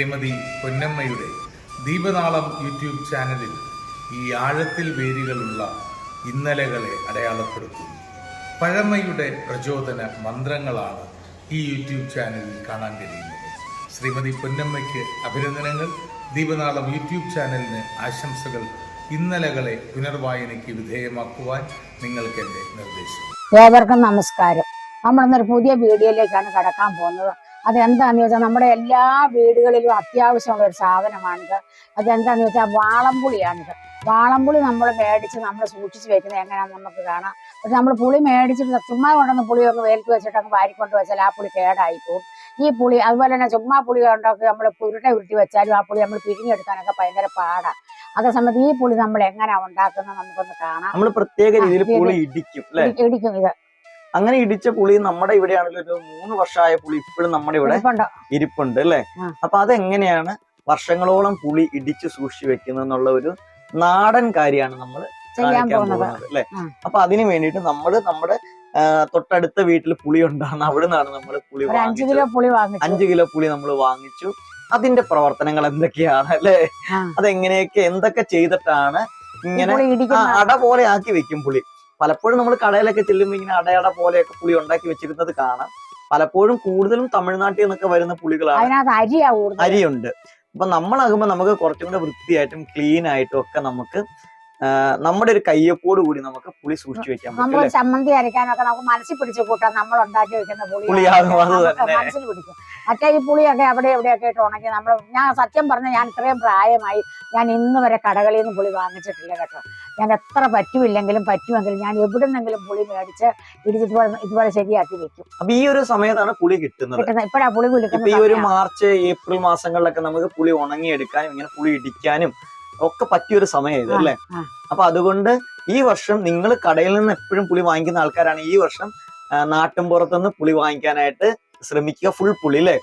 Shrimati പൊന്നമ്മയുടെ ദീപനാളം YouTube ചാനലിൽ ഈ ആഴത്തിൽ വേരുകളുള്ള ഇന്നലകളെ അടയാളപ്പെടുത്തുന്നു. പഴമയുടെ പ്രചോദന മന്ത്രങ്ങളാണ് ഈ യൂട്യൂബ് ചാനലിൽ കാണാൻ കഴിയുന്നത്. ശ്രീമതി പൊന്നമ്മയ്ക്ക് അഭിനന്ദനങ്ങൾ. ദീപനാളം യൂട്യൂബ് ചാനലിന് ആശംസകൾ. ഇന്നലകളെ പുനർവായനയ്ക്ക് വിധേയമാക്കുവാൻ നിങ്ങൾക്ക് എന്റെ നിർദ്ദേശം. ഏവർക്കും നമസ്കാരം. നമ്മളിന്നൊരു പുതിയ വീഡിയോയിലേക്കാണ് കടക്കാൻ പോകുന്നത്. അതെന്താന്ന് വെച്ചാൽ നമ്മുടെ എല്ലാ വീടുകളിലും അത്യാവശ്യമുള്ള ഒരു സാധനമാണിത്. അതെന്താന്ന് വെച്ചാൽ വാളംപുളിയാണിത്. വാളംപുളി നമ്മൾ മേടിച്ച് നമ്മൾ സൂക്ഷിച്ച് വെക്കുന്നത് എങ്ങനെയാണെന്ന് നമുക്ക് കാണാം. പക്ഷെ നമ്മൾ പുളി മേടിച്ചിട്ട് ചുമ്മാ കൊണ്ടുവന്ന് പുളിയൊക്കെ വേലിക്ക് വെച്ചിട്ട് അങ്ങ് വാരിക്കൊണ്ട് വെച്ചാൽ ആ പുളി കേടായി പോകും. ഈ പുളി അതുപോലെ തന്നെ ചുമ്മാ പുളി കൊണ്ടൊക്കെ നമ്മൾ ഉരുട്ട ഉരുട്ടി വെച്ചാലും ആ പുളി നമ്മൾ പിരിഞ്ഞെടുക്കാനൊക്കെ ഭയങ്കര പാടാണ് അതേസമയത്ത് ഈ പുളി നമ്മൾ എങ്ങനെയാണ് ഉണ്ടാക്കുന്നത് നമുക്കൊന്ന് കാണാം. നമ്മൾ പ്രത്യേക രീതിയിൽ പുളി ഇടിക്കും ഇത്. അങ്ങനെ ഇടിച്ച പുളി നമ്മുടെ ഇവിടെയാണല്ലോ ഒരു മൂന്ന് വർഷമായ പുളി ഇപ്പോഴും നമ്മുടെ ഇവിടെ ഇരിപ്പുണ്ട്. അല്ലെ. അപ്പൊ അതെങ്ങനെയാണ് വർഷങ്ങളോളം പുളി ഇടിച്ച് സൂക്ഷിച്ചു വെക്കുന്നത് എന്നുള്ള ഒരു നാടൻ കാര്യമാണ് നമ്മൾ കാണിക്കാൻ പോകുന്നത്. അല്ലെ? അപ്പൊ അതിന് വേണ്ടിയിട്ട് നമ്മൾ നമ്മുടെ തൊട്ടടുത്ത വീട്ടിൽ പുളി ഉണ്ടാകുന്ന അവിടെ നിന്നാണ് നമ്മൾ പുളി അഞ്ചു കിലോ പുളി വാങ്ങിച്ചു. അഞ്ചു കിലോ പുളി നമ്മൾ വാങ്ങിച്ചു. അതിന്റെ പ്രവർത്തനങ്ങൾ എന്തൊക്കെയാണ് അല്ലെ. അതെങ്ങനെയൊക്കെ എന്തൊക്കെ ചെയ്തിട്ടാണ് ഇങ്ങനെ അട പോലെ ആക്കി വെക്കും പുളി. പലപ്പോഴും നമ്മൾ കടയിലൊക്കെ ചെല്ലുമ്പോൾ ഇങ്ങനെ അടയട പോലെയൊക്കെ പുളി ഉണ്ടാക്കി വെച്ചിരുന്നത് കാണാം. പലപ്പോഴും കൂടുതലും തമിഴ്നാട്ടിൽ നിന്നൊക്കെ വരുന്ന പുളികളാണ് അരിയുണ്ട്. അപ്പൊ നമ്മളാകുമ്പോൾ നമുക്ക് കുറച്ചും കൂടെ വൃത്തിയായിട്ടും ക്ലീൻ ആയിട്ടും ഒക്കെ നമുക്ക് നമ്മുടെ ഒരു കയ്യപ്പോട് കൂടി നമുക്ക് പുളി സൂക്ഷിച്ചു വെക്കാൻ പറ്റും നമ്മൾ അല്ലേ? ചമ്മന്തി അരയ്ക്കാനൊക്കെ നമുക്ക് മനസ്സിൽ പിടിച്ചു കൂട്ടാൻ നമ്മൾ ഉണ്ടാക്കി വെക്കുന്ന പുളി. മനസ്സിൽ പിടിക്കും. മറ്റേ ഈ പുളിയൊക്കെ അവിടെ എവിടെയൊക്കെ ഇട്ട് ഉണക്കി നമ്മൾ ഞാൻ സത്യം പറഞ്ഞാൽ ഞാൻ ഇത്രയും പ്രായമായി ഞാൻ ഇന്ന് വരെ കടകളിൽ നിന്ന് പുളി വാങ്ങിച്ചിട്ടില്ല കേട്ടോ. ഞാൻ എത്ര പറ്റുമില്ലെങ്കിലും പറ്റുമെങ്കിലും ഞാൻ എവിടെ നിന്നെങ്കിലും പുളി മേടിച്ച് ഇടിച്ച് ഇതുപോലെ ഇതുപോലെ ശരിയാക്കി വെക്കും. അപ്പൊ ഈ ഒരു സമയത്താണ് പുളി കിട്ടുന്നത്. കിട്ടുന്നത്. ഇപ്പഴാ പുളി കുലിക്കുന്നത് കുലിക്കുന്ന ഈ ഒരു. മാർച്ച് ഏപ്രിൽ മാസങ്ങളിലൊക്കെ നമുക്ക് പുളി ഉണങ്ങിയെടുക്കാനും ഇങ്ങനെ പുളി ഇടിക്കാനും ഒക്കെ പറ്റിയൊരു സമയം ഇത് അല്ലേ. അപ്പൊ അതുകൊണ്ട് ഈ വർഷം നിങ്ങൾ കടയിൽ നിന്ന് എപ്പോഴും പുളി വാങ്ങിക്കുന്ന ആൾക്കാരാണ് ഈ വർഷം നാട്ടിൻ നാട്ടിൻപുറത്തുനിന്ന് പുളി വാങ്ങിക്കാനായിട്ട് ശ്രമിക്കുക ഫുൾ പുളി അല്ലേ?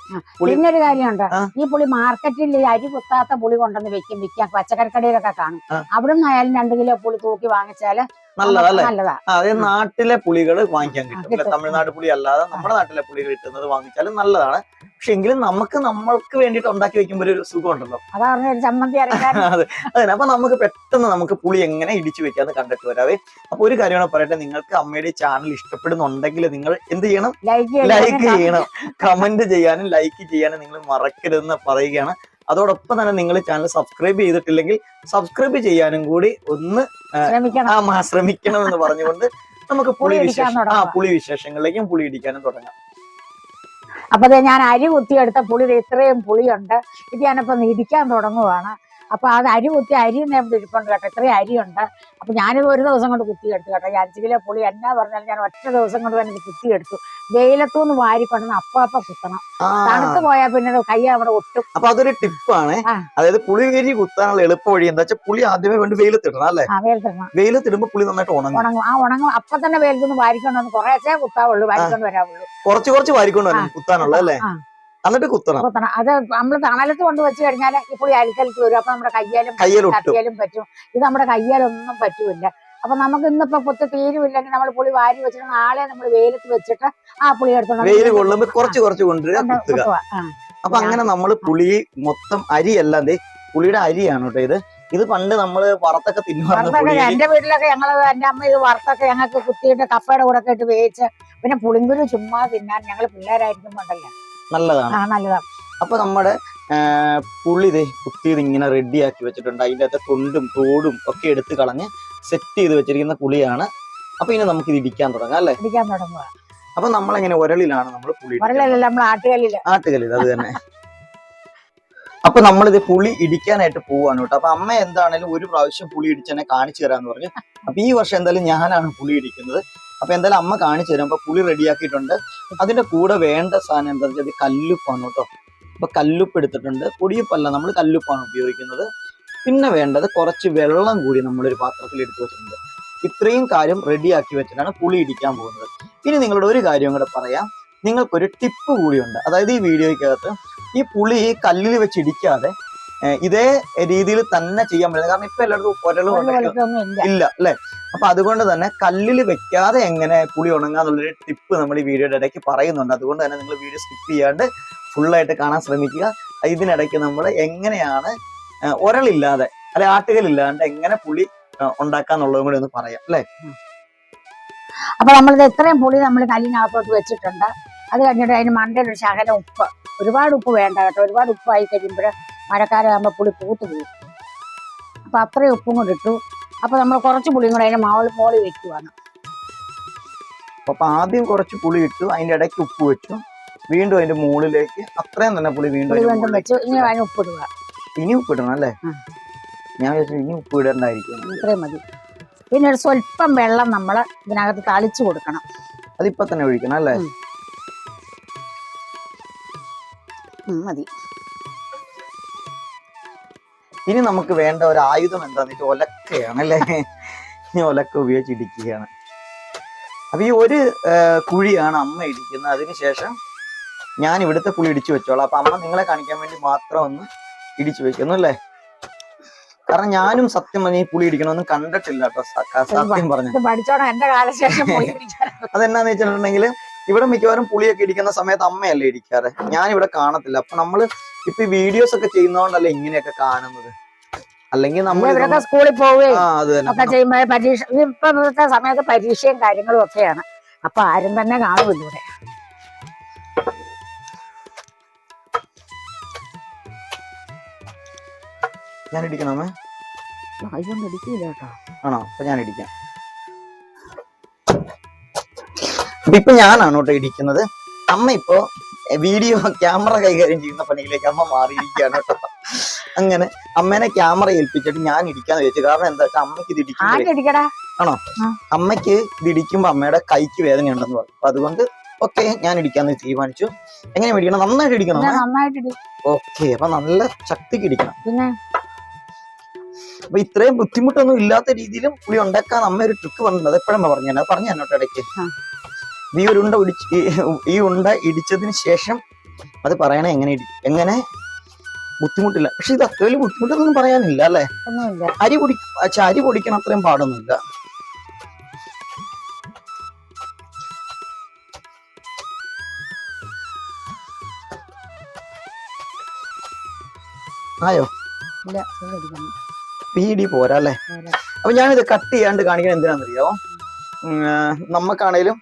പിന്നൊരു കാര്യമുണ്ട്. ഈ പുളി മാർക്കറ്റിൽ അരി കുത്താത്ത പുളി കൊണ്ടുവന്ന് വെക്കും വിൽക്കാൻ പച്ചക്കറിക്കടയിലൊക്കെ കാണും. അവിടെ നിന്നായാലും രണ്ട് കിലോ പുളി തൂക്കി വാങ്ങിച്ചാൽ നല്ലതാ അല്ലേ? നല്ലതാ. ആ, അതായത് നാട്ടിലെ പുളികൾ വാങ്ങിക്കാൻ കിട്ടും അല്ലെ. തമിഴ്നാട് പുളി അല്ലാതെ നമ്മുടെ നാട്ടിലെ പുളികൾ കിട്ടുന്നത് വാങ്ങിച്ചാലും നല്ലതാണ്. പക്ഷെ എങ്കിലും നമുക്ക് നമ്മൾക്ക് വേണ്ടിയിട്ട് ഉണ്ടാക്കി വെക്കുമ്പോൾ ഒരു സുഖം ഉണ്ടല്ലോ അതാ. അതെ അപ്പൊ നമുക്ക് പെട്ടെന്ന് നമുക്ക് പുളി എങ്ങനെ ഇടിച്ചു വെക്കാന്ന് കണ്ടിട്ട് വരാവേ. അപ്പൊ ഒരു കാര്യമാണ് പറയട്ടെ. നിങ്ങൾക്ക് അമ്മയുടെ ചാനൽ ഇഷ്ടപ്പെടുന്നുണ്ടെങ്കിൽ നിങ്ങൾ എന്ത് ചെയ്യണം? ലൈക്ക് ചെയ്യണം. കമന്റ് ചെയ്യാനും ലൈക്ക് ചെയ്യാനും നിങ്ങൾ മറക്കരുതെന്ന് പറയുകയാണ്. അതോടൊപ്പം തന്നെ നിങ്ങൾ ചാനൽ സബ്സ്ക്രൈബ് ചെയ്തിട്ടില്ലെങ്കിൽ സബ്സ്ക്രൈബ് ചെയ്യാനും കൂടി ഒന്ന് ശ്രമിക്കണം. ആ മാ ശ്രമിക്കണം എന്ന് പറഞ്ഞുകൊണ്ട് നമുക്ക് പുളി വിശേഷം ആ. പുളി വിശേഷങ്ങളിലേക്കും പുളി ഇടിക്കാനും തുടങ്ങാം. അപ്പൊ ഞാൻ അരി കുത്തിയെടുത്ത പുളി ഇത്രയും പുളിയുണ്ട്. ഇത് ഞാനിപ്പോ ഇടിക്കാൻ തുടങ്ങുവാണ്. അപ്പൊ അത് അരി കുത്തി അരി നേരം ഇരിപ്പുണ്ട് കേട്ടോ. ഇത്രയും അരിയുണ്ട്. അപ്പൊ ഞാനിത് ഒരു ദിവസം കൊണ്ട് കുത്തിയെടുത്തു കേട്ടോ. ഈ അഞ്ച് കിലോ പുളി എന്നാ പറഞ്ഞാലും ഞാൻ ഒറ്റ ദിവസം കൊണ്ട് തന്നെ കുത്തി കുത്തിയെടുത്തു. വെയിലത്തുനിന്ന് വാരിക്കൊണ്ടെന്ന് അപ്പ അപ്പ കുത്തണം. തണുത്ത് പോയാൽ പിന്നെ കൈ അവിടെ ഒട്ടും. അപ്പൊ അതൊരു ടിപ്പാണ്. അതായത് പുളി വേരി കുത്താനുള്ള എളുപ്പ വഴി എന്താ വെച്ചാൽ പുളി ആദ്യമേ വേണ്ടി വെയിലത്തിടണം അല്ലെ? വെയിലത്തിടണം വെയിലത്തിടുമ്പോ പുളി നന്നായിട്ട് ഉണങ്ങും. ഉണങ്ങും. ആ ഉണങ്ങും. അപ്പൊ തന്നെ വെയിലത്തുനിന്ന് വാരിക്കൊണ്ടുവന്ന് കുറേശ്ശേ കുത്താവുള്ളൂ വാരിക്കൊണ്ട് വരാവുള്ളൂ കുറച്ച് കുറച്ച് വാരിക്കൊണ്ട് വരണം കുത്താനുള്ള അല്ലേ. എന്നിട്ട് കുത്തണം. കുത്തണം അത് നമ്മൾ തണലത്ത് കൊണ്ട് വെച്ച് കഴിഞ്ഞാൽ ഇപ്പൊ അരിക്കലത്ത് വരും. അപ്പൊ നമ്മുടെ കയ്യാലും കയ്യാലും പറ്റും. ഇത് നമ്മുടെ കയ്യാലൊന്നും പറ്റൂല അപ്പൊ നമുക്ക് ഇന്നിപ്പോ കുത്ത തീരുമില്ലെങ്കിൽ നമ്മൾ പുളി വാരി വെച്ചിട്ട് നാളെ നമ്മൾ വെയിലത്ത് വെച്ചിട്ട് ആ പുളി എടുത്തോണ്ട് വെയിൽ കൊള്ളുമ്പോ കുറച്ച് കുറച്ച് കൊണ്ടുവരിക കൊണ്ട് കുത്തുക. അപ്പൊ അങ്ങനെ നമ്മൾ പുളി മൊത്തം അരിയല്ല ദേ പുളിയുടെ അരിയാണ് കേട്ടോ ഇത്. ഇത് പണ്ട് നമ്മൾ വറുത്തൊക്കെ തിന്നുവാറുണ്ട് എന്റെ വീട്ടിലൊക്കെ ഞങ്ങൾ എന്റെ അമ്മ ഇത് വറുത്തൊക്കെ ഞങ്ങൾക്ക് കുത്തിയിട്ട് കപ്പയുടെ കൂടെ ഒക്കെ ഇട്ട് വേവിച്ച് പിന്നെ പുളിങ്കുരു ചുമ്മാ തിന്നാൻ ഞങ്ങൾ പിള്ളേരായിരിക്കുമ്പോണ്ടല്ലോ നല്ലതാണ്. അപ്പൊ നമ്മുടെ പുള്ളി ഇതേ കുത്തിയത് ഇങ്ങനെ റെഡിയാക്കി വെച്ചിട്ടുണ്ട്. അതിന്റെ അകത്തെ തൊണ്ടും തോടും ഒക്കെ എടുത്ത് കളഞ്ഞ് സെറ്റ് ചെയ്ത് വെച്ചിരിക്കുന്ന പുളിയാണ്. അപ്പൊ ഇനി നമുക്ക് ഇത് ഇടിക്കാൻ തുടങ്ങാം അല്ലെ? ഇടിക്കാൻ തുടങ്ങുക. അപ്പൊ നമ്മളെങ്ങനെ ഉരളിലാണ് നമ്മൾ പുളി നമ്മൾ ആട്ടുകല്ലിൽ. ആട്ടുകല്ലിൽ അത് തന്നെ. അപ്പൊ നമ്മളിത് പുളി ഇടിക്കാനായിട്ട് പോവാണ് കേട്ടോ. അപ്പൊ അമ്മ എന്താണേലും ഒരു പ്രാവശ്യം പുളി ഇടിച്ചെന്നെ കാണിച്ചു തരാന്ന് പറഞ്ഞു. അപ്പൊ ഈ വർഷം എന്തായാലും ഞാനാണ് പുളി ഇടിക്കുന്നത്. അപ്പൊ എന്തായാലും അമ്മ കാണിച്ചു തരും. അപ്പൊ പുളി റെഡിയാക്കിയിട്ടുണ്ട്. അതിന്റെ കൂടെ വേണ്ട സാധനം എന്താ വെച്ചാൽ കല്ലുപ്പാണ് കേട്ടോ. അപ്പൊ കല്ലുപ്പ് എടുത്തിട്ടുണ്ട്. പൊടിയപ്പല്ല നമ്മൾ കല്ലുപ്പാണ് ഉപയോഗിക്കുന്നത്. പിന്നെ വേണ്ടത് കുറച്ച് വെള്ളം കൂടി നമ്മളൊരു പാത്രത്തിൽ എടുത്തു വെച്ചിട്ടുണ്ട്. ഇത്രയും കാര്യം റെഡിയാക്കി വെച്ചിട്ടാണ് പുളി ഇടിക്കാൻ പോകുന്നത്. ഇനി നിങ്ങളുടെ ഒരു കാര്യം കൂടെ പറയാം. നിങ്ങൾക്കൊരു ടിപ്പ് കൂടിയുണ്ട് അതായത് ഈ വീഡിയോയ്ക്കകത്ത് ഈ പുളി കല്ലിൽ വെച്ച് ഇടിക്കാതെ ഇതേ രീതിയിൽ തന്നെ ചെയ്യാൻ പറ്റില്ല. കാരണം ഇപ്പൊ എല്ലായിടത്തും ഒരളും ഇല്ല. അല്ലെ? അപ്പൊ അതുകൊണ്ട് തന്നെ കല്ലിൽ വെക്കാതെ എങ്ങനെ പുളി ഉണങ്ങാന്നുള്ളൊരു ടിപ്പ് നമ്മൾ ഈ വീഡിയോയുടെ ഇടയ്ക്ക് പറയുന്നുണ്ട്. അതുകൊണ്ട് തന്നെ നിങ്ങൾ വീഡിയോ സ്കിപ്പ് ചെയ്യാണ്ട് ഫുള്ളായിട്ട് കാണാൻ ശ്രമിക്കുക. ഇതിനിടയ്ക്ക് നമ്മൾ എങ്ങനെയാണ് ഒരളില്ലാതെ അല്ലെ ആട്ടുകലില്ലാണ്ട് എങ്ങനെ പുളി ഉണ്ടാക്കാന്നുള്ളതും കൂടി ഒന്ന് പറയാം അല്ലെ? അപ്പൊ നമ്മളിത് എത്രയും പുളി നമ്മൾ കല്ലിനകത്തോട്ട് വെച്ചിട്ടുണ്ട്. അത് കഴിഞ്ഞിട്ട് അതിന് മണ്ടയിൽ ഒരു ശകലം ഉപ്പ് ഒരുപാട് ഉപ്പ് വേണ്ട കേട്ടോ. ഒരുപാട് ഉപ്പായി കഴിയുമ്പോൾ മഴക്കാലമാകുമ്പോൾ പുളി പൂത്ത് പോകും. അപ്പം അത്രയും ഉപ്പും കൂടി ഇട്ടു. അപ്പം നമ്മൾ കുറച്ച് പുളിയും കൂടെ അതിന്റെ മാവിൽ മോളിൽ വെക്കുവാണ്. അപ്പം ആദ്യം കുറച്ച് പുളി ഇട്ടു അതിന്റെ ഇടയ്ക്ക് ഉപ്പ് വെച്ചു. വീണ്ടും അതിന്റെ മുകളിലേക്ക് അത്രയും തന്നെ പുളി വീണ്ടും വീണ്ടും വെച്ചു. ഇനി അതിന് ഉപ്പിടുക ഇനി ഉപ്പ് ഇടണം അല്ലേ? ഞാൻ വിചാരിച്ചു ഇനി ഉപ്പ് ഇടണ്ടായിരിക്കും. അത്രയും മതി. പിന്നെ ഒരു സ്വല്പം വെള്ളം നമ്മൾ ഇതിനകത്ത് തളിച്ചു കൊടുക്കണം. അതിപ്പോ തന്നെ ഒഴിക്കണം അല്ലേ? മതി. ഇനി നമുക്ക് വേണ്ട ഒരു ആയുധം എന്താന്ന് വെച്ചാൽ ഒലക്കയാണ് അല്ലേ? ഈ ഒലക്ക ഉപയോഗിച്ച് ഇടിക്കുകയാണ്. അപ്പൊ ഈ ഒരു കുഴിയാണ് അമ്മ ഇടിക്കുന്നത്. അതിനുശേഷം ഞാൻ ഇവിടുത്തെ കുഴി ഇടിച്ചു വെച്ചോളാം. അപ്പൊ അമ്മ നിങ്ങളെ കാണിക്കാൻ വേണ്ടി മാത്രം ഒന്ന് ഇടിച്ചു വെക്കുന്നു അല്ലേ? കാരണം ഞാനും സത്യം പറഞ്ഞ ഈ പുളി ഇടിക്കണമെന്ന് കണ്ടിട്ടില്ല കേട്ടോ. സത്യം പറഞ്ഞു. അതെന്നാന്ന് വെച്ചിട്ടുണ്ടെങ്കിൽ ഇവിടെ മിക്കവാറും പുളിയൊക്കെ ഇടിക്കുന്ന സമയത്ത് അമ്മയല്ലേ ഇടിക്കാറ്. ഞാൻ ഇവിടെ കാണത്തില്ല. അപ്പൊ നമ്മൾ ഇപ്പൊ ഈ വീഡിയോസ് ഒക്കെ ചെയ്യുന്നോണ്ടല്ലേ ഇങ്ങനെയൊക്കെ കാണുന്നത്? അല്ലെങ്കിൽ നമ്മൾ ഇവരൊക്കെ സ്കൂളിൽ പോവുകയും ഒക്കെ ചെയ്യുമ്പോൾ പരീക്ഷ ഇപ്പൊ ഇന്നത്തെ സമയത്ത് പരീക്ഷയും കാര്യങ്ങളും ഒക്കെയാണ്. അപ്പൊ ആരും തന്നെ കാണുമില്ല ഇവിടെ ഞാൻ ഇടിക്കണമേ ഇതൊന്നും ഇടിക്കില്ല കേട്ടോ. ആണോ? അപ്പൊ ഞാൻ ഇടിക്കാം. ഇപ്പൊ ഞാനാണ് കേട്ടോ ഇടിക്കുന്നത്. അമ്മ ഇപ്പോ വീഡിയോ ക്യാമറ കൈകാര്യം ചെയ്യുന്ന പണിയിലേക്ക് അമ്മ മാറിയിരിക്കുകയാണ് കേട്ടോ. അങ്ങനെ അമ്മേനെ ക്യാമറ ഏൽപ്പിച്ചിട്ട് ഞാൻ ഇടിക്കാന്ന് വെച്ചു കാരണം എന്താ വെച്ചാൽ അമ്മയ്ക്ക് ഇത് ഇടിക്കുമ്പോഴേ ആണോ? അമ്മയ്ക്ക് ഇത് ഇടിക്കുമ്പോ അമ്മയുടെ കൈക്ക് വേദന ഉണ്ടെന്ന് പറഞ്ഞു. അപ്പൊ അതുകൊണ്ട് ഓക്കെ ഞാൻ ഇടിക്കാന്ന് തീരുമാനിച്ചു. എങ്ങനെ ഇടിക്കണം? നന്നായിട്ട് ഇടിക്കണം ഓക്കെ അപ്പൊ നല്ല ശക്തിക്ക് ഇടിക്കണം. അപ്പൊ ഇത്രയും ബുദ്ധിമുട്ടൊന്നും ഇല്ലാത്ത രീതിയിലും പുളി ഉണ്ടാക്കാൻ അമ്മ ഒരു ട്രിക്ക് പറഞ്ഞിട്ടുണ്ട് അത് എപ്പോഴമ്മ പറഞ്ഞു അത് പറഞ്ഞു തന്നോട്ടെ ഇടയ്ക്ക്. ഈ ഒരു ഉണ്ട ഇടിച്ച് ഈ- ഉണ്ട ഇടിച്ചതിന് ശേഷം അത് പറയണേ എങ്ങനെ എങ്ങനെ? ബുദ്ധിമുട്ടില്ല. പക്ഷെ ഇത് അത്ര വലിയ ബുദ്ധിമുട്ടൊന്നും പറയാനില്ല അല്ലെ? അരി പൊടി അരി പൊടിക്കണം അത്രയും പാടൊന്നുമില്ല. ആയോ. പീടി പോരാ അല്ലെ. അപ്പൊ ഞാനിത് കട്ട് ചെയ്യാണ്ട് കാണിക്കാൻ എന്തിനാണെന്നറിയാമോ ഉം, നമുക്കാണേലും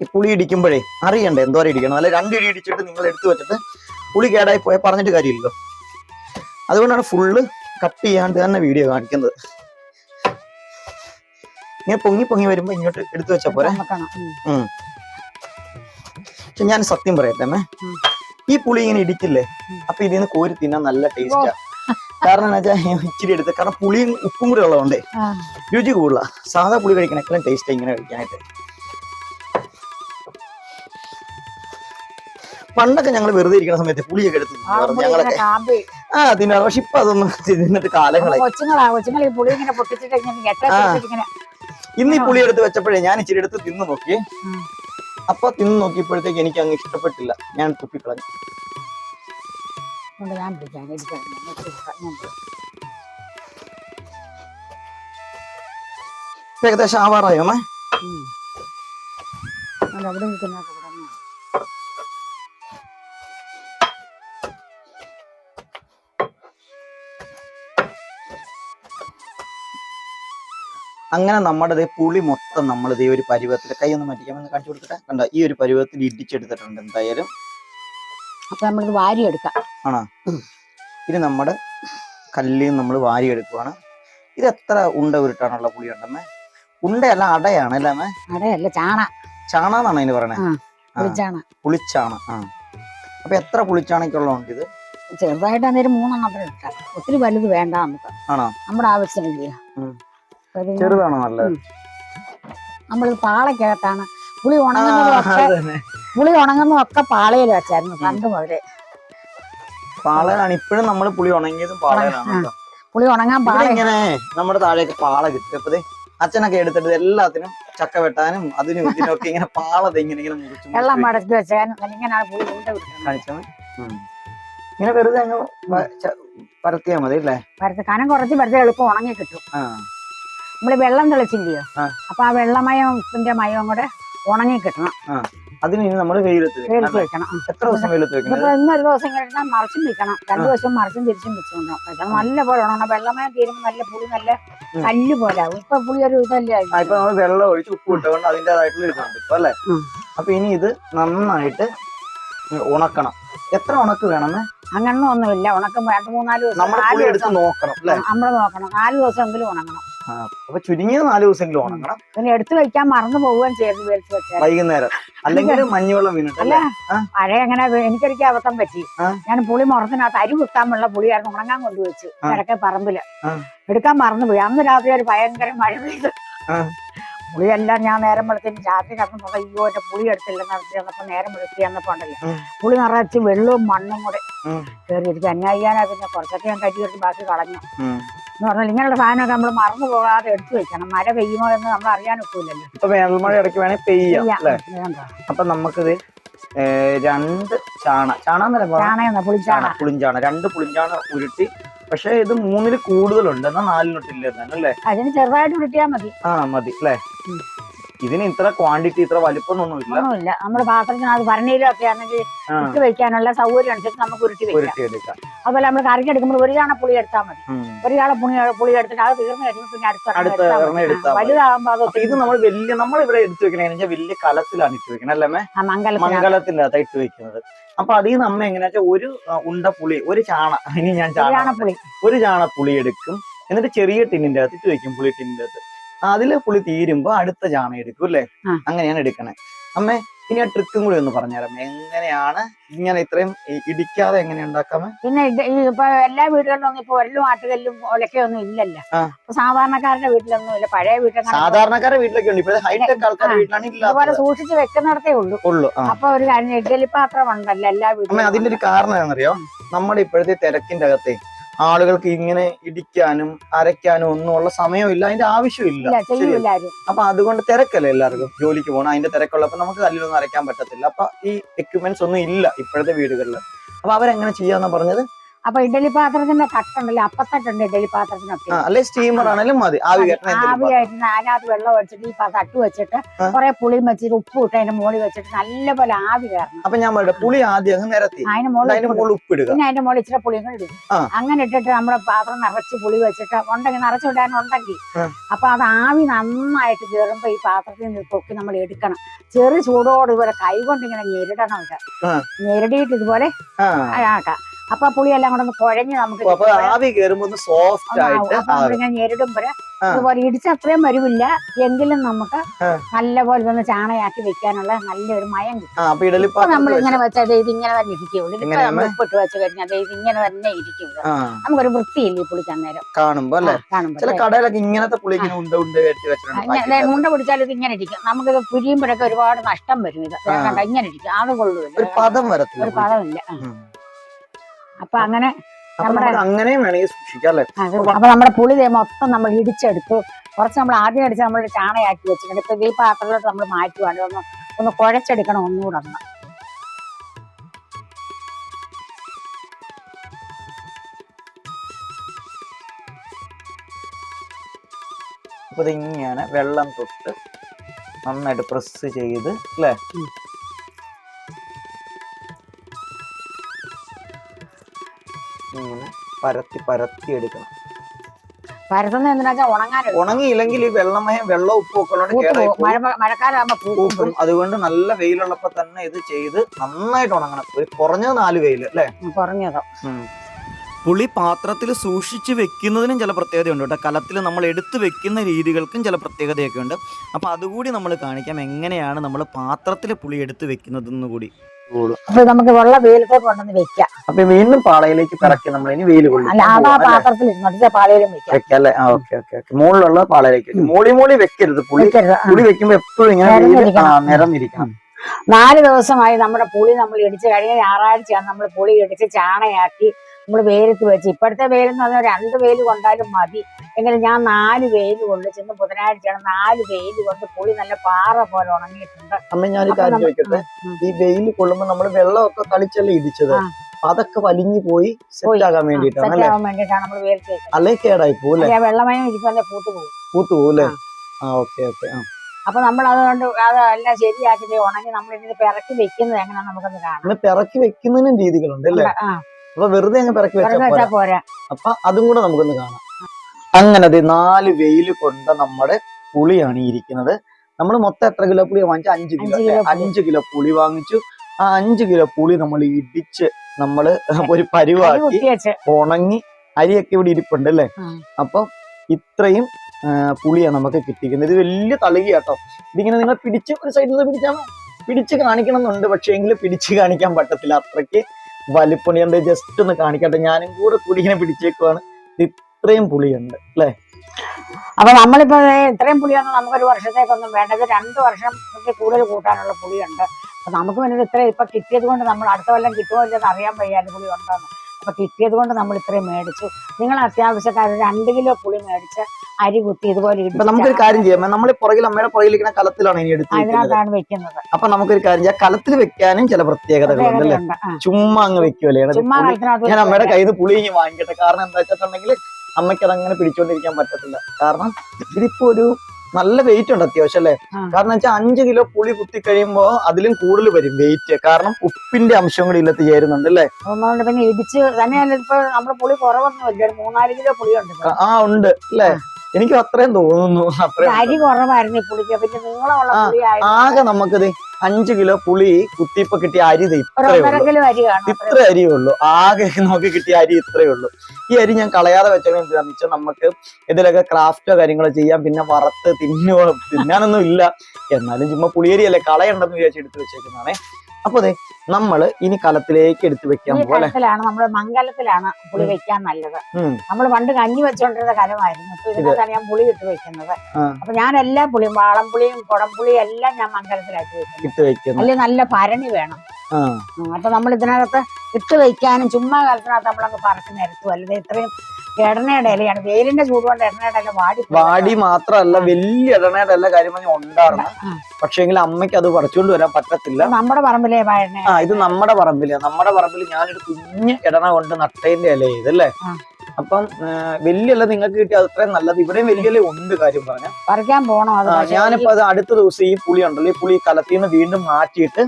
ഈ പുളി ഇടിക്കുമ്പോഴേ അറിയണ്ടേ എന്തോരം ഇടിക്കണം. അല്ലെ രണ്ട് ഇടി ഇടിച്ചിട്ട് നിങ്ങൾ എടുത്തു വെച്ചിട്ട് പുളി കേടായി പോയാൽ പറഞ്ഞിട്ട് കാര്യമില്ലല്ലോ. അതുകൊണ്ടാണ് ഫുള്ള് കട്ട് ചെയ്യാണ്ട് തന്നെ വീഡിയോ കാണിക്കുന്നത്. ഇങ്ങനെ പൊങ്ങി പൊങ്ങി വരുമ്പോ ഇങ്ങോട്ട് എടുത്തു വെച്ചാ പോരെ. പക്ഷെ ഞാൻ സത്യം പറയട്ടെ ഈ പുളി ഇങ്ങനെ ഇടിക്കില്ലേ? അപ്പൊ ഇതിൽ നിന്ന് കോരി തിന്നാൻ നല്ല ടേസ്റ്റാ കാരണം എന്താ വെച്ചാൽ ഇച്ചിരി എടുത്ത് കാരണം പുളിയും ഉപ്പും കൂടി ഉള്ളതുകൊണ്ടേ രുചി കൂടുതലാണ് സാധാ പുളി കഴിക്കണേക്കാളും ടേസ്റ്റ് ഇങ്ങനെ കഴിക്കാനായിട്ട്. പണ്ടൊക്കെ ഞങ്ങൾ വെറുതെ ഇരിക്കുന്ന സമയത്ത് പുളിയൊക്കെ എടുത്ത് ഞങ്ങളൊക്കെ ആ തിന്നാ. പക്ഷെ ഇപ്പൊ അതൊന്നും തിന്നിട്ട് കാലങ്ങളായി. ഇന്ന് ഈ പുളി എടുത്ത് വെച്ചപ്പോഴേ ഞാൻ ഇച്ചിരി എടുത്ത് തിന്നു നോക്കി. അപ്പൊ തിന്നു നോക്കിയപ്പോഴത്തേക്ക് എനിക്ക് അങ്ങ് ഇഷ്ടപ്പെട്ടില്ല. ഞാൻ തുപ്പിക്കളഞ്ഞു. ഞാൻ പിടിക്കാം. ഏകദേശം ആവാറായോ. അവിടെ നിൽക്കുന്നതൊക്കെ അങ്ങനെ നമ്മുടെ പുളി മൊത്തം നമ്മൾ ഇതേ ഒരു പരുവത്തിൽ കൈ ഒന്ന് മാറ്റിക്കാമെന്ന് കാണിച്ചു കൊടുക്കട്ടെ കണ്ടോ ഈ ഒരു പരുവത്തിൽ ഇടിച്ചെടുത്തിട്ടുണ്ട് എന്തായാലും. അപ്പൊ എടുക്കാം വാരിയെടുക്കാം. ഇനി നമ്മുടെ കല്ലിൽ നമ്മൾ വാരി വാരിയെടുക്കുവാണ്. ഇത് എത്ര ഉണ്ട ഉരുട്ടാണുള്ള പുളി ഉണ്ടെന്ന് ഉണ്ടയല്ല അടയാണ് അല്ലേ അമ്മേ? അടയല്ല ചാണ. ചാണാന്നാണ് അതിന് പറയണേ? പുളിച്ചാണ്. ആ, അപ്പൊ എത്ര പുളിച്ചാണയ്ക്കുള്ളതുണ്ട് ഇത്? ചെറുതായിട്ട് അന്നേരം മൂന്നെണ്ണം ഒത്തിരി വലുത് വേണ്ട നമുക്ക്. ആണോ? നമ്മുടെ ആവശ്യമില്ല. ഇത് ചെറുതാണോ നല്ലത്? നമ്മൾ പാളക്കകത്താണ് പുളി ഉണങ്ങുന്നതൊക്കെ. പുളി ഉണങ്ങുന്നതൊക്കെ പാളയിൽ വെച്ചായിരുന്നു പണ്ട് മുതലേ. പാളയിലാണ് ഇപ്പോഴും നമ്മൾ പുളി ഉണങ്ങിയതും പാളയിലാണ്. പുളി ഉണങ്ങാൻ പാള ഇങ്ങനെ നമ്മുടെ താഴേക്ക് പാള കിട്ടും അപ്പൊ ദേ അച്ഛനൊക്കെ എടുത്തിട്ട് എല്ലാത്തിനും ചക്ക വെട്ടാനും അതിനും ഇതിനൊക്കെ ഇങ്ങനെ പാള ഇങ്ങനെ ഇങ്ങനെ മുറിച്ച് വെള്ളം. മടക്കി വെച്ചാൽ ഇങ്ങനെയാണ് പുളി ഉണ്ട വിടുന്നത് കാണിച്ചാ ഇങ്ങനെ വെറുതെ അങ്ങ് പരത്തിയാ മതി അല്ലേ? പരത്തി കനം കുറച്ച് പരത്തി എളുപ്പം ഉണങ്ങി കിട്ടും. ആ നമ്മൾ വെള്ളം തെളിച്ചില്ലയോ. അപ്പൊ ആ വെള്ളമയത്തിന്റെ മയം കൂടെ ഉണങ്ങി കിട്ടണം. അതിന് ഇനി നമ്മൾ വെയിലത്ത് വെക്കണം. വെയിലത്ത് വെക്കണം. എത്ര ദിവസം വെയിലത്ത് വെക്കുന്നത് ഇതിപ്പോ ഇന്നൊരു ദിവസം ഇട്ടാൽ മറിച്ചും വെക്കണം. രണ്ടു ദിവസം മറിച്ചും തിരിച്ചും വെച്ചോണ്ടോ വെക്കണം നല്ല പോലെ ഉണങ്ങണം. വെള്ളമയം തീരുമ്പോ നല്ല പുളി നല്ല കല്ല് പോലെ ഇപ്പൊ പുളി ഒരു ഇതല്ലേ? ഇപ്പൊ നമ്മൾ വെള്ളം ഒഴിച്ച് ഉപ്പ് ഇട്ടുകൊണ്ട് അതിന്റെതായിട്ടുള്ള ഇതുണ്ട് ഇപ്പൊ അല്ലേ. അപ്പൊ ഇനി ഇത് നന്നായിട്ട് ഉണക്കണം. എത്ര ഉണക്ക് വേണമെന്ന്? അങ്ങനെ ഒന്നുമില്ല. ഉണക്കം രണ്ട് മൂന്നാൽ ദിവസം നമ്മൾ നോക്കണം നമ്മൾ നോക്കണം. നാല് ദിവസം എങ്കിലും ഉണങ്ങണം. അപ്പൊ ചുരുങ്ങിയത് നാല് ദിവസമെങ്കിലും ഉണങ്ങണം പിന്നെ എടുത്തു വെക്കാൻ മറന്നു പോവുകയും വെച്ചാൽ വൈകുന്നേരം. അല്ലെങ്കിൽ മഞ്ഞുവെള്ളം വീണിട്ട് മഴ എങ്ങനെ എനിക്കൊരിക്കൽ അബദ്ധം പറ്റി. ഞാൻ പുളി മുറത്തിനകത്ത് അരി കുത്താമുള്ള പുളിയായിരുന്നു ഉണങ്ങാൻ കൊണ്ടുവച്ചു. കിഴക്കെ പറമ്പിൽ. എടുക്കാൻ മറന്നുപോയി അന്ന് രാത്രി ഒരു ഭയങ്കര മഴ പെയ്തു. പുളിയെല്ലാം ഞാൻ നേരം വെളുത്തിന് രാത്രി കിടന്നപ്പോ അയ്യോ എന്റെ പുളി എടുത്തില്ല നടത്തി വന്നപ്പോ നേരം വെളുത്തി വന്നപ്പോ ഉണ്ടല്ലോ. പുളി നിറച്ച് വെള്ളവും മണ്ണും കൂടെ കയറി എനിക്ക് എന്നാ ചെയ്യാനാ പിന്നെ കുറച്ചൊക്കെ ഞാൻ കരി എടുത്ത് ബാക്കി കളഞ്ഞു. എന്ന് പറഞ്ഞാൽ ഇങ്ങനെയുള്ള സാധനമൊക്കെ നമ്മൾ മറന്നു പോകാതെ എടുത്തു വെക്കണം. മഴ പെയ്യുമോ എന്ന് നമ്മൾ അറിയാൻ ഒക്കില്ലല്ലോ. ഇപ്പൊ വേനൽമഴ ഇടയ്ക്ക് വേണേൽ പെയ്യാം അല്ലെ? അപ്പൊ നമുക്കിത് രണ്ട് ചാണ ചാണ പുളിഞ്ചാണ. രണ്ട് പുളിഞ്ചാണ ഉരുട്ടി. പക്ഷെ ഇത് മൂന്നിൽ കൂടുതലുണ്ട്. എന്നാ നാലിനൊട്ടില്ല അല്ലേ? അതിന് ചെറുതായിട്ട് ഉരുട്ടിയാ മതി. ആ മതി അല്ലേ. ഇതിന് ഇത്ര ക്വാണ്ടിറ്റി ഇത്ര വലിപ്പമൊന്നും ഇല്ല ഒന്നുമില്ല നമ്മുടെ പാത്രത്തിനകത്ത് ഒക്കെ ആണെങ്കിൽ ആ. ഇട്ട് വെക്കാനുള്ള സൗകര്യം അനുസരിച്ച് നമുക്ക് ഉരുട്ടി വെക്കാം. ഉരുട്ടി എടുക്കാം അതുപോലെ നമ്മൾ കറിക്ക് എടുക്കുമ്പോൾ ഒരു തവണ പുളി എടുത്താൽ മതി. ഒരു തവണ പുളി പുളി എടുത്തിട്ട് അത് തീർന്നു കഴിയുമ്പോൾ പിന്നെ അടുത്ത ഒരെണ്ണം അടുത്ത എടുത്താൽ ഒരെണ്ണം മതി. എടുത്താൽ മതി. വലുതാകുമ്പോ അത് അപ്പൊ ഇത് നമ്മൾ വലിയ നമ്മൾ ഇവിടെ എടുത്തു വെക്കണെന്ന് വലിയ കലത്തിലാണ് ഇട്ട് വെക്കണത് അല്ലേ അമ്മേ? ആ മംഗലത്തിനകത്ത് അകത്ത് ഇട്ട് വെക്കുന്നത്. അപ്പൊ അതിൽ നിന്ന് അമ്മ എങ്ങനെയാ വെച്ചാൽ ഒരു ആ, ഉണ്ട പുളി ഒരു ചാണ ഇനി ഞാൻ ചാണ പുളി ഒരു ചാണ പുളി എടുക്കും. എന്നിട്ട് ചെറിയ ടിന്നിന്റെ അകത്ത് ഇട്ട് വെക്കും പുളി ടിന്നിന്റെ അകത്ത്. അതിൽ പുളി തീരുമ്പോ അടുത്ത ചാണകം എടുക്കും അല്ലേ? അങ്ങനെയാണ് എടുക്കണേ. അമ്മേ ഇനി ആ ട്രിക്കും കൂടി ഒന്ന് പറഞ്ഞുതരാം എങ്ങനെയാണ് ഇങ്ങനെ ഇത്രയും ഇടിക്കാതെ എങ്ങനെ ഉണ്ടാക്കാമേ? പിന്നെ ഇപ്പൊ എല്ലാ വീടുകളിലൊന്നും ഇപ്പൊ ഒരലും ആട്ടുകല്ലും ഒലക്കൊന്നും ഇല്ലല്ലോ. സാധാരണക്കാരുടെ വീട്ടിലൊന്നും ഇല്ല. പഴയ വീട്ടിൽ സാധാരണക്കാരുടെ വീട്ടിലൊക്കെ ഉണ്ട് ഹൈടെക് ആൾക്കാരുടെ വീട്ടിലാണെങ്കിൽ വീട്ടിലാണ് ഇല്ലാത്തത്. സൂക്ഷിച്ച് വെക്കുന്നിടത്തേ ഉള്ളൂ. ഉള്ളു അപ്പൊ ഒരു കാര്യം ഇഡ്ഡലി പാത്രം ഉണ്ടല്ലോ എല്ലാ വീട്ടിലും അതിന്റെ ഒരു കാരണം എന്നറിയോ നമ്മുടെ ഇപ്പോഴത്തെ തിരക്കിന്റെ അകത്തെ ആളുകൾക്ക് ഇങ്ങനെ ഇടിക്കാനും അരയ്ക്കാനും ഒന്നും ഉള്ള സമയമില്ല അതിന്റെ ആവശ്യമില്ല. ശരിയല്ലേ? അപ്പൊ അതുകൊണ്ട് തിരക്കല്ലേ എല്ലാവർക്കും? ജോലിക്ക് പോകണം. അതിന്റെ തിരക്കുള്ളപ്പോ നമുക്ക് കല്ലിലൊന്നും അരയ്ക്കാൻ പറ്റത്തില്ല. അപ്പൊ ഈ എക്യുപ്മെന്റ്സ് ഒന്നും ഇല്ല ഇപ്പോഴത്തെ വീടുകളിൽ അപ്പൊ അവരെങ്ങനെ ചെയ്യാന്ന് പറഞ്ഞത്? അപ്പൊ ഇഡലി പാത്രത്തിന്റെ തട്ടുണ്ടല്ലോ അപ്പത്തട്ടുണ്ട് ഇഡലി പാത്രത്തിനൊക്കെ. അല്ലെ സ്റ്റീമർ ആണെങ്കിലും മതി. ആവിയായിട്ട് ഞാനത് വെള്ളം ഒഴിച്ചിട്ട് ഈ തട്ട് വെച്ചിട്ട്. കുറെ പുളിയും വെച്ചിട്ട് ഉപ്പ് ഇട്ട് അതിന്റെ മുകളിൽ വെച്ചിട്ട് നല്ലപോലെ ആവി കയറണം അപ്പൊ ഞാൻ പറയട്ടെ പുളി ആദ്യം നിരത്തി. അതിന് എന്നിട്ട് മുകളിൽ അതിന്റെ ഉപ്പ് ഇടുക പിന്നെ അതിന്റെ മുകളിൽ ഇച്ചിരി പുളിയും കൂടി ഇടും. അങ്ങനെ ഇട്ടിട്ട് നമ്മുടെ പാത്രം നിറച്ച് പുളി വെച്ചിട്ട് ഉണ്ടെങ്കിൽ നിറച്ചിടാനുണ്ടെങ്കിൽ വിടാനുണ്ടെങ്കിൽ അപ്പൊ അത് ആവി നന്നായിട്ട് കയറുമ്പോ ഈ പാത്രത്തിൽ നിന്ന് പൊക്കി നമ്മൾ എടുക്കണം. ചെറു ചൂടോട് ഇതുപോലെ കൈ കൊണ്ട് ഇങ്ങനെ ഞെരിടണം. ഞെരടിയിട്ട് ഇതുപോലെ ആക്കാം. അപ്പൊ പുളിയെല്ലാം കൂടെ ഒന്ന് കുഴഞ്ഞ് നമുക്ക്. ആവി കയറുമ്പോ സോഫ്റ്റ് ആയിട്ട്. അതുപോലെ അത്രയും വരുമില്ല എങ്കിലും നമുക്ക് നല്ല നല്ലപോലെ ഒന്ന് ചാണയാക്കി വെക്കാനുള്ള നല്ലൊരു മയം കിട്ടും. നമ്മൾ ഇങ്ങനെ വെച്ചാൽ ഇത് ഇങ്ങനെ തന്നെ ഇരിക്കുള്ളൂ. നമ്മൾ ഉപ്പിട്ട് വെച്ച് കഴിഞ്ഞാൽ ഇത് ഇങ്ങനെ തന്നെ ഇരിക്കും ഇത്. ആ. നമുക്കൊരു വൃത്തിയില്ല ഈ പുളിക്ക് അന്നേരം? കാണുമ്പോ കടയിലൊക്കെ ഇങ്ങനത്തെ പുളി ഇങ്ങനെ ഉണ്ട പിടിച്ചാൽ ഇത് ഇങ്ങനെ ഇരിക്കും. നമുക്ക് നമുക്കിത് പുരിയുമ്പോഴൊക്കെ ഒരുപാട് നഷ്ടം വരും ഇത്. ഇങ്ങനെ ഇരിക്കും. അത് കൊള്ളൂല്ല. ഒരു പദം വരത്തില്ല ഒരു പദമില്ല. അപ്പൊ അങ്ങനെ അങ്ങനെയും വേണമെങ്കിൽ സൂക്ഷിക്കാം അല്ലെ അപ്പൊ നമ്മുടെ പുളി മൊത്തം നമ്മൾ ഇടിച്ചെടുത്തു. കുറച്ച് നമ്മൾ ആദ്യം അടിച്ച് നമ്മൾ ചാണയാക്കി വെച്ചിട്ടുണ്ട്. ഇപ്പൊ ഈ പാത്രത്തിലോട്ട് നമ്മൾ മാറ്റുവാണ് ഒന്ന് ഒന്ന് കുഴച്ചെടുക്കണം ഒന്നുകൂടെ ഒന്ന് അപ്പൊ ഇത് വെള്ളം തൊട്ട് നന്നായിട്ട് പ്രസ് ചെയ്ത് അല്ലേ പരത്തി പരത്തി എടുക്കണം. പരത്തുന്ന എന്തിനാ ഉണങ്ങാനെടുക്കും ഉണങ്ങിയില്ലെങ്കിൽ ഈ വെള്ളമയം വെള്ളം ഉപ്പും ഒക്കെ ഉള്ളതുകൊണ്ട് മഴക്കാലമാകുമ്പോ പൂക്കും അതുകൊണ്ട് നല്ല വെയിലുള്ളപ്പോ തന്നെ ഇത് ചെയ്ത് നന്നായിട്ട് ഉണങ്ങണം. ഒരു കുറഞ്ഞത് നാല് വെയിൽ അല്ലേ? കുറഞ്ഞതോ? പുളി പാത്രത്തിൽ സൂക്ഷിച്ച് വെക്കുന്നതിനും ചില പ്രത്യേകതയുണ്ട് കേട്ടോ. കലത്തിൽ നമ്മൾ എടുത്ത് വെക്കുന്ന രീതികൾക്കും ചില പ്രത്യേകതയൊക്കെ ഉണ്ട്. അപ്പോൾ അതുകൂടി നമ്മൾ കാണിക്കാം എങ്ങനെയാണ് നമ്മൾ പാത്രത്തിൽ പുളി എടുത്ത് വെക്കുന്നതെന്ന് കൂടി. അപ്പൊ നമുക്ക് വെള്ള വെയിലത്തോട്ട് കൊണ്ടുവന്ന് വെക്കാം. അപ്പൊ വീണ്ടും പാളയിലേക്ക് പിറക്കി നമ്മൾ ഇനി വെയിൽ അല്ല ആ പാത്രത്തിൽ ഇരുന്നിട്ട് പാലയിലും വെക്കാം വെക്കാം. അല്ലേ ആ ഓക്കെ ഓക്കെ ഓക്കെ. മുകളിലുള്ള പാളയിലേക്ക് മൂളി മോളി വെക്കരുത്. പുളി പുളി വെക്കുമ്പോ എപ്പോഴും ഇങ്ങനെ നിറഞ്ഞിരിക്കണം നാല് ദിവസമായി നമ്മുടെ പുളി നമ്മൾ ഇടിച്ച് കഴിഞ്ഞ ഞായറാഴ്ചയാണ് നമ്മൾ പുളി ഇടിച്ച് ചാണയാക്കി നമ്മൾ വെയിലത്ത് വെച്ച്. ഇപ്പോഴത്തെ വെയിലെന്ന് പറഞ്ഞാൽ രണ്ട് വെയിൽ കൊണ്ടാലും മതി. എങ്കിലും ഞാൻ നാല് വെയിൽ കൊണ്ട് ചെന്ന് ബുധനാഴ്ചയാണ് നാല് വെയിൽ കൊണ്ട് പുളി നല്ല പാറ പോലെ ഉണങ്ങിയിട്ടുണ്ട്. അമ്മ ഞാൻ കാര്യം ചോദിക്കട്ടെ? ഈ വെയിൽ കൊള്ളുമ്പോ നമ്മൾ വെള്ളമൊക്കെ തളിച്ചല്ലേ ഇടിച്ചത്? അതൊക്കെ വലിഞ്ഞു പോയി സെറ്റാകാൻ വേണ്ടിയിട്ടാണ് നമ്മൾ അല്ലെ? കേടായി പോകും വെള്ളമയം ഇരിക്കുമല്ലേ പൂത്ത് പോകും പൂത്തു പോകും അല്ലേ? ആ. ഓക്കെ ഓക്കെ ആ. അപ്പൊ നമ്മൾ അതുകൊണ്ട് അതെല്ലാം ശരിയാക്കിട്ട് ഉണങ്ങി നമ്മൾ ഇതിന് പിറക്കി വെക്കുന്നത് എങ്ങനെയാ നമുക്കൊന്ന് കാണാം. പിറക്കി വെക്കുന്നതിനും രീതികളുണ്ട് അല്ലേ? അപ്പൊ വെറുതെ അങ്ങ് പിറക്കി വെച്ചാൽ പോരാ. അപ്പൊ അതും കൂടെ നമുക്കൊന്ന് കാണാം. അങ്ങനെ ദേ നാല് വെയിൽ കൊണ്ട നമ്മുടെ പുളിയാണ് ഇരിക്കുന്നത്. നമ്മൾ മൊത്തം എത്ര കിലോ പുളി വാങ്ങിച്ചു? അഞ്ച് കിലോ. അഞ്ച് കിലോ പുളി. വാങ്ങിച്ചു. ആ അഞ്ച് കിലോ പുളി നമ്മൾ ഇടിച്ച് നമ്മൾ ഒരു പരിവാക്കി ഉണങ്ങി അരിയൊക്കെ ഇവിടെ ഇരിപ്പുണ്ട് അല്ലേ. അപ്പൊ ഇത്രയും പുളിയാണ് നമുക്ക് കിട്ടിയിരിക്കുന്നത്. ഇത് വലിയ തളിക കേട്ടോ ഇതിങ്ങനെ നിങ്ങൾ പിടിച്ച് ഒരു സൈഡിൽ നിന്ന് പിടിച്ചാൽ പിടിച്ച് കാണിക്കണം എന്നുണ്ട് പക്ഷേ എങ്കിലും പിടിച്ച് കാണിക്കാൻ പറ്റത്തില്ല അത്രയ്ക്ക്. വലിപ്പുണി എന്താ ജസ്റ്റ് ഒന്ന് കാണിക്കട്ടെ. ഞാനും കൂടെ കൂടി പിടിച്ചേക്കുവാണ്. ഇത്രയും പുളിയുണ്ട് അല്ലെ? അപ്പൊ നമ്മളിപ്പോ ഇത്രയും പുളിയൊന്നും നമുക്കൊരു വർഷത്തേക്കൊന്നും വേണ്ടത് രണ്ട് വർഷം കൂടുതൽ കൂട്ടാനുള്ള പുളിയുണ്ട്. അപ്പൊ നമുക്ക് വേണ്ടി ഇത്ര ഇപ്പൊ കിട്ടിയത് കൊണ്ട് നമ്മൾ അടുത്ത കൊല്ലം കിട്ടുമോ ഇല്ലെന്ന് അറിയാൻ വയ്യാതെ പുളി ഉണ്ടോന്ന്. അപ്പൊ കിട്ടിയത് കൊണ്ട് നമ്മൾ ഇത്രയും മേടിച്ചു. നിങ്ങൾ അത്യാവശ്യക്കാർ രണ്ട് കിലോ പുളി മേടിച്ച് അരി കുത്തി ഇതുപോലെ നമുക്കൊരു കാര്യം ചെയ്യാം. നമ്മൾ പുറകിൽ അമ്മയുടെ പുറകിലിരിക്കുന്ന കലത്തിലാണ് ഇനി എടുത്ത് അതിനകത്താണ് വെക്കുന്നത്. അപ്പൊ നമുക്കൊരു കാര്യം ചെയ്യാം. കലത്തിൽ വെക്കാനും ചില പ്രത്യേകതകൾ അല്ലേ? ചുമ്മാ അങ്ങ് വെക്കുമല്ലേ ഞാൻ അമ്മയുടെ കയ്യിൽ നിന്ന് പുളി ഇനി വാങ്ങിക്കട്ടെ. കാരണം എന്താ വെച്ചിട്ടുണ്ടെങ്കിൽ അമ്മയ്ക്ക് അതങ്ങനെ പിടിച്ചോണ്ടിരിക്കാൻ പറ്റത്തില്ല. കാരണം ഇതിപ്പോ ഒരു നല്ല വെയിറ്റ് ഉണ്ട് അത്യാവശ്യം അല്ലേ? കാരണം വെച്ചാൽ അഞ്ച് കിലോ പുളി കുത്തി കഴിയുമ്പോ അതിലും കൂടുതൽ വരും വെയിറ്റ് കാരണം ഉപ്പിന്റെ അംശം കൂടി ഇല്ലത്ത് ചേരുന്നുണ്ട് അല്ലേ? പിന്നെ ഇടിച്ച് തന്നെയല്ല ഇപ്പൊ നമ്മുടെ പുളി കുറവൊന്നും ഇല്ല. മൂന്നാൽ കിലോ പുളി ഉണ്ട് ആ ഉണ്ട് അല്ലേ? എനിക്കും അത്രയും തോന്നുന്നു. അരി കുറവായിരുന്നു പുളിക്ക്. പിന്നെ നീളമുള്ള ആകെ നമുക്കത് അഞ്ചു കിലോ പുളി കുത്തിയപ്പോ കിട്ടിയ അരി ഇത്ര അരിയേ ഉള്ളൂ. ആകെ നോക്കി കിട്ടിയ അരി ഇത്രയേ ഉള്ളൂ. ഈ അരി ഞാൻ കളയാതെ വെച്ചത് വെച്ചാൽ നമുക്ക് ഇതിലൊക്കെ ക്രാഫ്റ്റോ കാര്യങ്ങളോ ചെയ്യാം. പിന്നെ വറുത്ത് തിന്നോ തിന്നാനൊന്നും ഇല്ല. എന്നാലും ചുമ്മാ പുളിയരിയല്ലേ? കളയണ്ടെന്ന് വിചാരിച്ചെടുത്ത് വെച്ചേക്കുന്നതാണേ. അപ്പൊ അതെ നമ്മൾ ഇനി കലത്തിലേക്ക് എടുത്തു വെക്കാൻ കലത്തിലാണ് നമ്മുടെ മംഗലത്തിലാണ് പുളി വെക്കാൻ നല്ലത്. നമ്മൾ പണ്ട് കഞ്ഞി വെച്ചോണ്ടിരുന്ന കലമായിരുന്നു. ഇപ്പൊ ഇതിനകത്താണ് ഞാൻ പുളി ഇട്ട് വെക്കുന്നത്. അപ്പൊ ഞാൻ എല്ലാ പുളിയും വാളംപുളിയും കുടംപുളിയും എല്ലാം ഞാൻ മംഗലത്തിലാക്കി വെക്കുന്നു. അല്ലെങ്കിൽ നല്ല ഭരണി വേണം. അപ്പൊ നമ്മൾ ഇതിനകത്ത് ഇട്ട് വെക്കാനും ചുമ്മാ കാലത്തിനകത്ത് നമ്മളങ്ങ് പറച്ച് നിരത്തും. അല്ലാതെ ഇത്രയും എടനയുടെ ഇലയാണ് വെയിലിന്റെ ചൂട് കൊണ്ട് എടനയുടെ ഇല വാടി. വാടി മാത്രല്ല വലിയ ഇടണയുടെ ഇല കാര്യം പറഞ്ഞാൽ ഉണ്ടായിരുന്നു. പക്ഷേങ്കിൽ അമ്മയ്ക്ക് അത് പറിച്ചുകൊണ്ട് വരാൻ പറ്റത്തില്ല. നമ്മുടെ പറമ്പിലെ ആ ഇത് നമ്മുടെ പറമ്പിൽ. നമ്മുടെ പറമ്പിൽ ഞാനൊരു കുഞ്ഞ് ഇടണ കൊണ്ട് നട്ടേന്റെ ഇല ഇതല്ലേ. അപ്പം വലിയ ഇല നിങ്ങൾക്ക് കിട്ടിയ അത്രയും നല്ലത്. ഇവിടെയും വലിയ ഉണ്ട് കാര്യം പറഞ്ഞ. പറിക്കാൻ പോണോ ഞാനിപ്പോ അത് അടുത്ത ദിവസം ഈ പുളി ഉണ്ടല്ലോ ഈ പുളി കലത്തിൽ നിന്ന് വീണ്ടും മാറ്റിയിട്ട്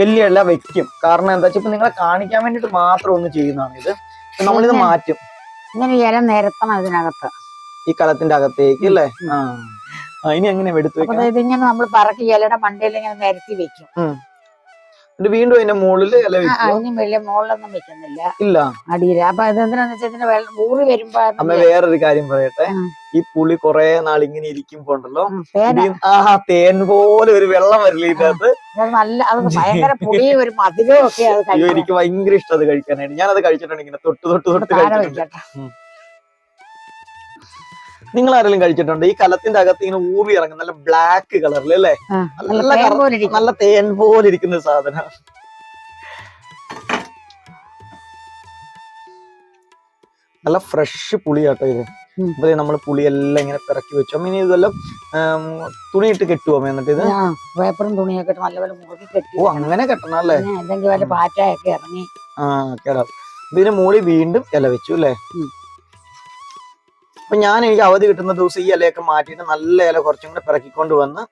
വലിയ ഇല വെക്കും. കാരണം എന്താ വെച്ചാൽ ഇപ്പൊ നിങ്ങളെ കാണിക്കാൻ വേണ്ടിട്ട് മാത്രം ഒന്ന് ചെയ്യുന്നതാണ് ഇത് നമ്മളിത് മാറ്റും. ഇങ്ങനെ ഇല നിരത്തണം ഇതിനകത്ത്. ഈ കളത്തിന്റെ അകത്തേക്ക് അല്ലേ? ആ. ഇനി എങ്ങനെ എടുത്തു വെക്കണം ഇതിങ്ങനെ നമ്മൾ പറക്കി ഇലയുടെ മണ്ടയിൽ ഇങ്ങനെ നിരത്തി വെക്കും. വീണ്ടും അതിന്റെ മുകളിൽ ഇല അതിന് വലിയ മുകളിലൊന്നും വെക്കുന്നില്ല. ഇല്ല. അടിയില്ല അപ്പൊ ഇത് എന്തിനാന്ന് വെച്ചാൽ ഊറി വരുമ്പോ അമ്മ വേറൊരു കാര്യം പറയട്ടെ. ഈ പുളി കൊറേ നാൾ ഇങ്ങനെ ഇരിക്കുമ്പോ ഉണ്ടല്ലോ ആഹാ ആ തേൻ പോലെ ഒരു വെള്ളം വരില്ല ഇതിനകത്ത്? നല്ല അത് ഭയങ്കര പുളിയും ഒരു മധുരവും ഒക്കെ അത് എനിക്ക് ഭയങ്കര ഇഷ്ടം അത് കഴിക്കാനായിട്ട്. ഞാനത് കഴിച്ചിട്ടുണ്ട് ഇങ്ങനെ തൊട്ട് തൊട്ട് തൊട്ട് കഴിച്ചിട്ടുണ്ട്. നിങ്ങൾ ആരെങ്കിലും കഴിച്ചിട്ടുണ്ട്? ഈ കലത്തിന്റെ അകത്ത് ഇങ്ങനെ ഊറി ഇറങ്ങും നല്ല ബ്ലാക്ക് കളറിൽ അല്ലേ? നല്ല നല്ല തേൻ പോലെ ഇരിക്കുന്ന സാധനം. നല്ല ഫ്രഷ് പുളി കേട്ടോ ഇത്. ഇപ്പൊ അപ്പൊ നമ്മൾ പുളിയെല്ലാം ഇങ്ങനെ പിറക്കി വെച്ചു. അമ്മ ഇനി ഇതെല്ലാം തുണിയിട്ട് കെട്ടുവോ എന്നിട്ട് ഇത്? പേപ്പറും തുണിയൊക്കെ നല്ലപോലെ മുറുക്കി കെട്ടി ഓ അങ്ങനെ കെട്ടണം അല്ലേ? എന്തെങ്കിലും വല്ല പാറ്റയൊക്കെ ഇറങ്ങി. ആ കേടാം ഇതിന് മുകളിൽ വീണ്ടും ഇല വെച്ചു അല്ലേ. അപ്പൊ ഞാൻ എനിക്ക് അവധി കിട്ടുന്ന ദിവസം ഈ ഇലയൊക്കെ മാറ്റിയിട്ട് നല്ല ഇല കുറച്ചും കൂടെ പിറക്കിക്കൊണ്ട് വന്ന്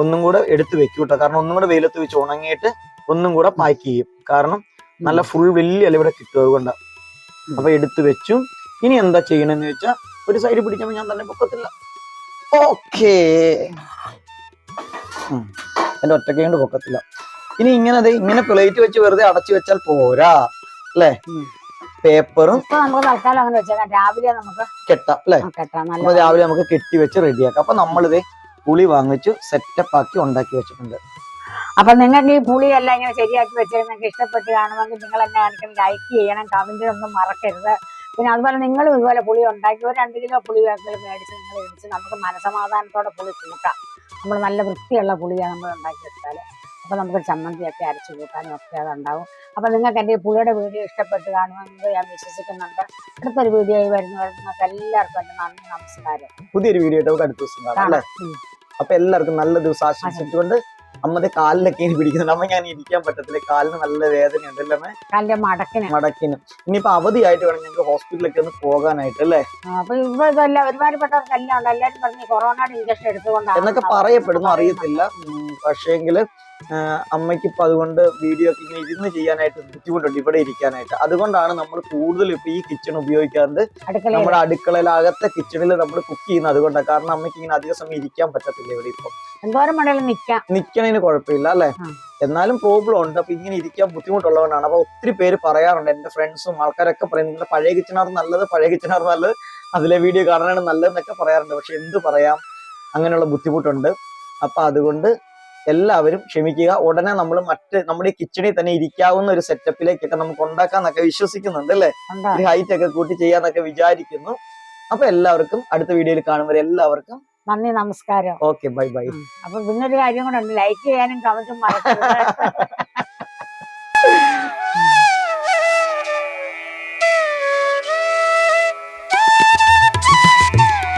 ഒന്നും കൂടെ എടുത്ത് വെക്കും കേട്ടോ കാരണം ഒന്നും കൂടെ വെയിലത്ത് വെച്ച് ഉണങ്ങിയിട്ട് ഒന്നും കൂടെ പാക്ക് ചെയ്യും. കാരണം നല്ല ഫുൾ വലിയ ഇല ഇവിടെ കിട്ടും അതുകൊണ്ട്. അപ്പൊ എടുത്ത് വെച്ചു. ഇനി എന്താ ചെയ്യണമെന്ന് വെച്ചാൽ ഒരു സൈഡ് പിടിക്കുമ്പോൾ ഞാൻ തന്നെ പൊക്കത്തില്ല. ഓക്കേ. എന്റെ ഒറ്റയ്ക്ക് കൊണ്ട് പൊക്കത്തില്ല. ഇനി ഇങ്ങനെ ഇങ്ങനെ പ്ലേറ്റ് വെച്ച് വെറുതെ അടച്ചു വെച്ചാൽ പോരാ. അല്ലേ. പേപ്പറും ഇപ്പൊ നമുക്ക് തൽക്കാലം അങ്ങനെ വെച്ചേക്കാം. രാവിലെ നമുക്ക് കെട്ടാം അല്ലേ? കെട്ടാം. അപ്പൊ നല്ല രാവിലെ നമുക്ക് കെട്ടി വെച്ച് റെഡിയാക്കാം അപ്പൊ നമ്മളിത് പുളി വാങ്ങിച്ചു സെറ്റപ്പ് ആക്കി ഉണ്ടാക്കി വെച്ചിട്ടുണ്ട്. അപ്പൊ നിങ്ങൾക്ക് ഈ പുളിയെല്ലാം ഇങ്ങനെ ശരിയാക്കി വെച്ചിരുന്നെങ്കിൽ നിങ്ങൾക്ക് ഇഷ്ടപ്പെട്ട് കാണുമെങ്കിൽ നിങ്ങൾ എന്നെ കാണിക്കണം ലൈക്ക് ചെയ്യണം കമന്റ് ഒന്നും മറക്കരുത്. പിന്നെ അതുപോലെ നിങ്ങളും ഇതുപോലെ പുളി ഉണ്ടാക്കി ഒരു രണ്ട് കിലോ പുളി മേടിച്ച് നിങ്ങൾ ഇടിച്ച് നമുക്ക് മനസമാധാനത്തോടെ പുളി കൂട്ടാം. നമ്മൾ നല്ല വൃത്തിയുള്ള പുളിയാണ് നമ്മൾ ഉണ്ടാക്കിയെടുത്താൽ അപ്പൊ നമുക്ക് ചമ്മന്തിയൊക്കെ അരച്ച് കൂട്ടാനും ഒക്കെ അതുണ്ടാവും. അപ്പൊ നിങ്ങൾക്ക് എന്റെ ഈ പുളിയുടെ വീഡിയോ ഇഷ്ടപ്പെട്ട് കാണുമെന്ന് ഞാൻ വിശ്വസിക്കുന്നുണ്ട്. അടുത്തൊരു വീഡിയോയിൽ വരുന്നവർ നിങ്ങൾക്ക് എല്ലാവർക്കും എന്റെ നന്ദി നമസ്കാരം. പുതിയൊരു വീഡിയോ ആയിട്ട് അടുത്ത ദിവസം. അപ്പൊ എല്ലാവർക്കും നല്ല ദിവസം ആശംസിച്ചുകൊണ്ട് അമ്മയുടെ കാലിലൊക്കെ ഇനി പിടിക്കുന്നുണ്ട്. അമ്മ ഞാൻ ഇരിക്കാൻ പറ്റത്തില്ല. കാലിന് നല്ല വേദന ഉണ്ടല്ലേ കാലിന്റെ മടക്കിന്. മടക്കിന്. ഇനിയിപ്പോ അവധിയായിട്ട് വേണം ഞങ്ങൾക്ക് ഹോസ്പിറ്റലിലൊക്കെ ഒന്ന് പോകാനായിട്ട് അല്ലേ? ഒരുപാട് അപ്പൊ ഉണ്ട്. എല്ലാരും പറഞ്ഞ് കൊറോണയുടെ ഇഞ്ചക്ഷൻ എടുത്തുകൊണ്ടാണ് എന്നൊക്കെ പറയപ്പെടുന്നു അറിയത്തില്ല. പക്ഷേങ്കിൽ അമ്മയ്ക്ക് ഇപ്പൊ അതുകൊണ്ട് വീഡിയോ ഒക്കെ ഇങ്ങനെ ഇരുന്ന് ചെയ്യാനായിട്ട് ബുദ്ധിമുട്ടുണ്ട് ഇവിടെ ഇരിക്കാനായിട്ട്. അതുകൊണ്ടാണ് നമ്മൾ കൂടുതൽ ഇപ്പൊ ഈ കിച്ചൺ ഉപയോഗിക്കാറുണ്ട്. നമ്മുടെ അടുക്കളയിലകത്തെ കിച്ചണിൽ നമ്മൾ കുക്ക് ചെയ്യുന്നത് അതുകൊണ്ടാണ് കാരണം അമ്മയ്ക്ക് ഇങ്ങനെ അധിക സമയം ഇരിക്കാൻ പറ്റത്തില്ല ഇവിടെ ഇപ്പൊ. നിക്കണതിന് കുഴപ്പമില്ല അല്ലേ. എന്നാലും പ്രോബ്ലം ഉണ്ട്. അപ്പൊ ഇങ്ങനെ ഇരിക്കാൻ ബുദ്ധിമുട്ടുള്ളതുകൊണ്ടാണ്. അപ്പൊ ഒത്തിരി പേര് പറയാറുണ്ട് എന്റെ ഫ്രണ്ട്സും ആൾക്കാരൊക്കെ പറയുന്നത് പഴയ കിച്ചണാർ നല്ലത് പഴയ കിച്ചണാർ നല്ലത്? അതിലെ വീഡിയോ കാണാനാണ് നല്ലതെന്നൊക്കെ പറയാറുണ്ട്. പക്ഷെ എന്ത് പറയാം? അങ്ങനെയുള്ള ബുദ്ധിമുട്ടുണ്ട്. അപ്പൊ അതുകൊണ്ട് എല്ലാവരും ക്ഷമിക്കുക. ഉടനെ നമ്മൾ മറ്റ് നമ്മുടെ കിച്ചണിൽ തന്നെ ഇരിക്കാവുന്ന ഒരു സെറ്റപ്പിലേക്കൊക്കെ നമുക്ക് ഉണ്ടാക്കാന്നൊക്കെ വിശ്വസിക്കുന്നുണ്ട് അല്ലെ? ഒരു ഹൈറ്റ് ഒക്കെ കൂട്ടി ചെയ്യാന്നൊക്കെ വിചാരിക്കുന്നു. അപ്പൊ എല്ലാവർക്കും അടുത്ത വീഡിയോയിൽ കാണുമ്പോൾ എല്ലാവർക്കും നന്ദി നമസ്കാരം. ഓക്കെ ബൈ ബൈ അപ്പൊ പിന്നൊരു കാര്യം കൂടെ ഉണ്ട്. ലൈക്ക് ചെയ്യാനും കമന്റും മറക്കരുത്.